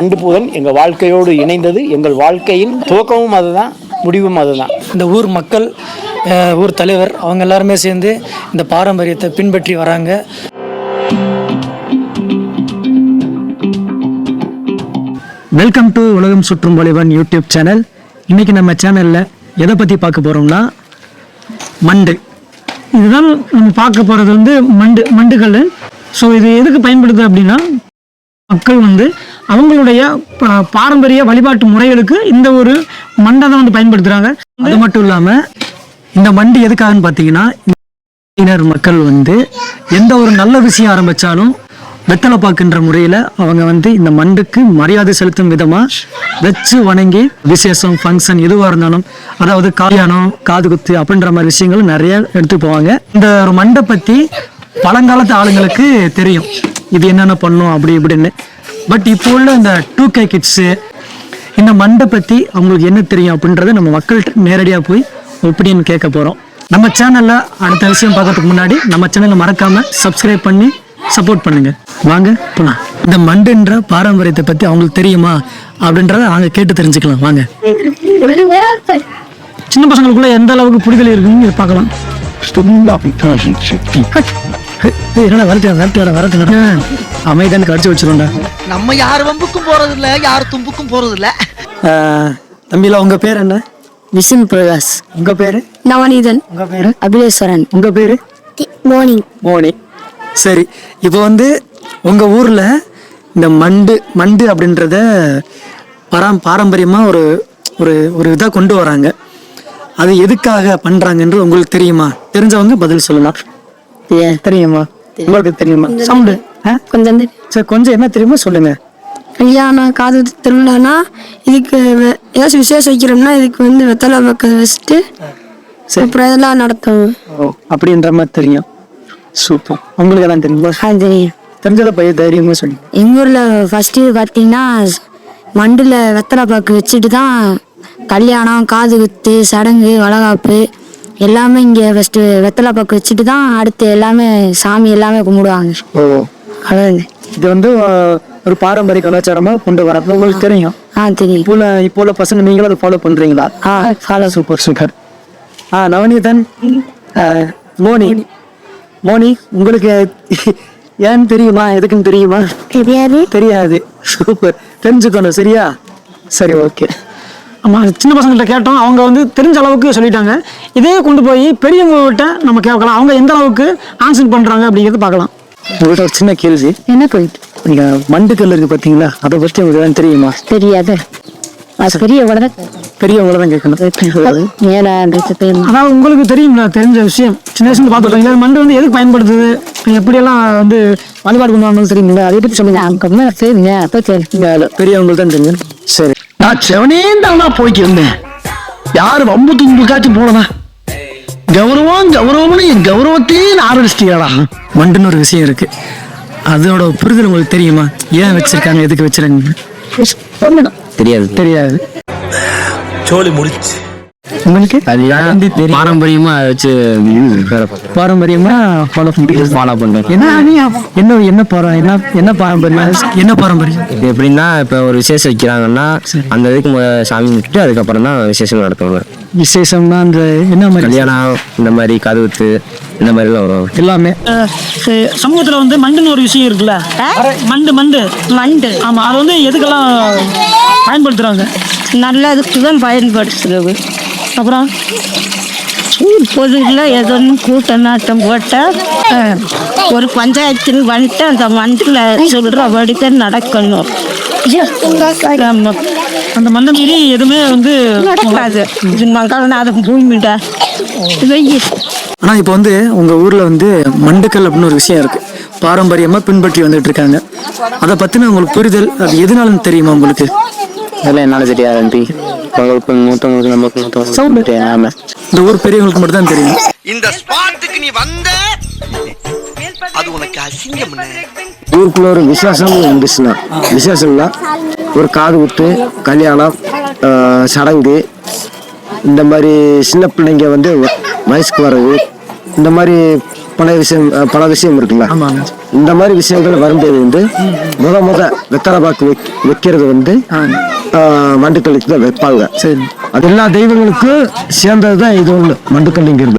அண்டுபூதன் எங்கள் வாழ்க்கையோடு இணைந்தது எங்கள் வாழ்க்கையின் துவக்கமும் அதுதான் முடிவும் அதுதான். இந்த ஊர் மக்கள் ஊர் தலைவர் அவங்க எல்லாருமே சேர்ந்து இந்த பாரம்பரியத்தை பின்பற்றி வராங்க. வெல்கம் டு உலகம் சுற்றும் வலைவன் யூடியூப் சேனல் இன்னைக்கு நம்ம சேனலில் எதை பற்றி பார்க்க போகிறோம்னா மண்டு. இதுதான் நம்ம பார்க்க போகிறது வந்து மண்டு மண்டுகள் ஸோ இது எதுக்கு பயன்படுது அப்படின்னா மக்கள் வந்து அவங்களுடைய ப- பாரம்பரிய வழிபாட்டு முறைகளுக்கு இந்த ஒரு மண்டை தான் வந்து பயன்படுத்துகிறாங்க அது மட்டும் இல்லாமல் இந்த மண்டி எதுக்காகன்னு பார்த்தீங்கன்னா இனர் மக்கள் வந்து எந்த ஒரு நல்ல விஷயம் ஆரம்பித்தாலும் வெத்தலை பார்க்கின்ற முறையில் அவங்க வந்து இந்த மண்டுக்கு மரியாதை செலுத்தும் விதமாக வச்சு வணங்கி விசேஷம் ஃபங்க்ஷன் எதுவாக இருந்தாலும் அதாவது கல்யாணம் காது குத்து அப்படின்ற மாதிரி விஷயங்கள் நிறைய எடுத்து போவாங்க. இந்த ஒரு மண்டை பற்றி பழங்காலத்து ஆளுங்களுக்கு தெரியும். இது என்னென்ன பண்ணும் அப்படி இப்படின்னு. பட் இப்போ உள்ள இந்த டூ கே கிட்ஸு இந்த மண்டை பற்றி அவங்களுக்கு என்ன தெரியும் அப்படின்றத நம்ம மக்கள்கிட்ட நேரடியாக போய் ஒப்பீனியன் கேட்க போகிறோம் நம்ம சேனலில் அடுத்த விஷயம் பார்க்கறதுக்கு முன்னாடி நம்ம சேனலை மறக்காமல் சப்ஸ்கிரைப் பண்ணி சப்போர்ட் பண்ணுங்க. வாங்க போலாம். இந்த மண்டுன்ற பாரம்பரியத்தை பற்றி அவங்களுக்கு தெரியுமா அப்படின்றத அவங்க கேட்டு தெரிஞ்சுக்கலாம். வாங்க. சின்ன பசங்களுக்குள்ள எந்த அளவுக்கு புரிதல் இருக்குன்னு பார்க்கலாம். என்னடா வரட்டு வரட்டு வரட்டு அமைதியான கடிச்சு வச்சிருண்டா நம்ம யார் வம்புக்கும் போறது இல்ல யார் தும்புக்கும் போறது இல்ல தம்பியில் உங்க பேர் என்ன? விஷ்ணு பிரகாஷ். உங்க பேரு? நவநீதன். உங்க பேரு? அபிலேஸ்வரன் உங்க பேரு? மார்னிங் மோனி. சரி இப்போ வந்து உங்க ஊர்ல இந்த மண்டு மண்டு அப்படின்றத பராம் பாரம்பரியமா ஒரு ஒரு ஒரு இதாக கொண்டு வராங்க. அது எதுக்காக பண்றாங்கன்றது உங்களுக்கு தெரியுமா? தெரிஞ்சவங்க பதில் சொல்லலாம். தெரியுமா? உங்களுக்கு தெரியுமா? சவுண்டு. கொஞ்சம் சரி கொஞ்சம் என்ன தெரியுமா சொல்லுங்க? கல்யாணம் காது திருவிழானா இதுக்கு ஏதாச்சும் விசேஷம் வைக்கிறோம்னா இதுக்கு வந்து வெத்தலை பக்கம் வச்சுட்டு அப்புறம் இதெல்லாம் நடத்தும் ஓ அப்படின்ற மாதிரி தெரியும். சூப்பர். உங்களுக்கு எல்லாம் தெரியுமா? அது தெரியும். தெரிஞ்சதை பைய தைரியமா சொல்லி. எங்கள் ஊரில் ஃபஸ்ட்டு பார்த்தீங்கன்னா மண்டில் வெத்தலை பாக்கு வச்சுட்டு தான் கல்யாணம் காது குத்து சடங்கு வளகாப்பு எல்லாமே இங்கே ஃபஸ்ட்டு வெத்தலை பாக்கு வச்சுட்டு தான் அடுத்து எல்லாமே சாமி எல்லாமே கும்பிடுவாங்க. ஓ. அதான் இது வந்து ஒரு பாரம்பரிய கலாச்சாரமா கொண்டு வரது உங்களுக்கு தெரியும். ஆ தெரியும். இப்போ உள்ள இப்போ உள்ள பசங்க நீங்களும் அதை ஃபாலோ பண்றீங்களா? ஆ ஃபாலோ சூப்பர் சூப்பர் ஆ நவநீதன் மோனி. மோனி. உங்களுக்கு ஏன்னு தெரியுமா? எதுக்குன்னு தெரியுமா? தெரியாது. தெரியாது. சூப்பர் தெரிஞ்சுக்கணும் சரியா? சரி ஓகே ஆமாம் சின்ன பசங்கள்ட்ட கேட்டோம். அவங்க வந்து தெரிஞ்ச அளவுக்கு சொல்லிட்டாங்க. இதே கொண்டு போய் பெரியவங்ககிட்ட நம்ம கேட்கலாம். அவங்க எந்த அளவுக்கு ஆன்சர் பண்ணுறாங்க அப்படிங்கிறத பார்க்கலாம். உங்கள்கிட்ட ஒரு சின்ன கேள்வி. என்ன போயிட்டு நீங்கள் மண்டுக்கல் இருக்கு பார்த்தீங்களா அதை பற்றி உங்களுக்கு எதாவது தெரியுமா? தெரியாது. அது பெரிய உடனே பெரியவங்கள தான் கேட்கணும். மேலே அதாவது உங்களுக்கு தெரியும்ல தெரிஞ்ச விஷயம். சின்ன வயசுல பார்த்துருக்கீங்க இந்த மண்டு வந்து எதுக்கு பயன்படுத்துது? எப்படியெல்லாம் வந்து வழிபாடு பண்ணுவாங்கன்னு தெரியுங்களா? அதை பற்றி சொல்லுங்க. அங்கே சரிங்க அப்போ சரி. பெரியவங்களுக்கு தான் தெரியும். சரி. நான் செவனே தானா போய்க்கு இருந்தேன் யாரு வம்பு தும்புக்காச்சும் போனதா கௌரவம் கௌரவம்னு என் கௌரவத்தையே ஆரம்பிச்சிட்டீங்களா மண்டுன்னு ஒரு விஷயம் இருக்கு. அதோட புரிதல் உங்களுக்கு தெரியுமா? ஏன் வச்சிருக்காங்க? எதுக்கு வச்சிருக்காங்க? தெரியாது. தெரியாது. சோழி முடிச்சு. உங்களுக்கு? பாரம்பரியமா அதை வச்சு பாரம்பரியமா ஃபாலோ பண்ணுறீங்க ஃபாலோ பண்றோம் என்ன என்ன என்ன பாரம் என்ன என்ன பாரம்பரியம்? என்ன பாரம்பரியம்? எப்படின்னா இப்போ ஒரு விசேஷம் வைக்கிறாங்கன்னா அந்த இதுக்கு சாமி விட்டுட்டு அதுக்கப்புறம் தான் விசேஷம் நடத்துவாங்க. விசேஷம்னா அந்த என்ன மாதிரி? கல்யாணம் இந்த மாதிரி கதவுத்து இந்த மாதிரிலாம் வரும். எல்லாமே. சமூகத்துல வந்து மண்டுன்னு ஒரு விஷயம் இருக்குல்ல? மண்டு மண்டு. மண்டு. ஆமா அது வந்து எதுக்கெல்லாம் பயன்படுத்துறாங்க? நல்லதுக்கு தான் பயன்படுத்துறது. அப்புறம் பொதுவில் எதொன்னு கூட்ட நாட்டம் போட்டால் ஒரு பஞ்சாயத்துன்னு வந்துட்டு அந்த மண்டில் சொல்கிறபடி தான் நடக்கணும். அந்த மண்டை மீறி எதுவுமே வந்து நடக்காது. இது மங்களநாதம் பூமிடா வெயில் ஆனா இப்போ வந்து உங்க ஊர்ல வந்து மண்டுக்கல் அப்படின்னு ஒரு விஷயம் இருக்கு. பாரம்பரியமா பின்பற்றி வந்துட்டு இருக்காங்க. அதை பத்தின உங்களுக்கு புரிதல் அது எதனாலும் தெரியுமா உங்களுக்கு? அதெல்லாம் என்னால் தெரியாது ஆண்டி. உங்களுக்கு மூத்தவங்களுக்கு நமக்கு மூத்தவங்களுக்கு ஆமாம் இந்த ஊர் பெரியவங்களுக்கு மட்டும் தான் தெரியும். இந்த ஸ்பாட்டுக்கு நீ வந்த அது உனக்கு அசிங்கம் ஊருக்குள்ள ஒரு விசேஷம் இருந்துச்சுன்னா. விசேஷம்னா ஒரு காது குத்து கல்யாணம் சடங்கு இந்த மாதிரி சின்ன பிள்ளைங்க வந்து வயசுக்கு வர்றது இந்த மாதிரி பல விஷயம் பல விஷயம் இருக்குல்ல இந்த மாதிரி விஷயங்கள் வரும்போது வந்து முத முத வெத்தலை பாக்கு வைக்- வைக்கிறது வந்து மண்டுக்கல்லுக்கு தான் வைப்பாங்க. சரி. அது எல்லா தெய்வங்களுக்கும் சேர்ந்தது தான் இது ஒன்று மண்டுக்கல்லுங்கிறது.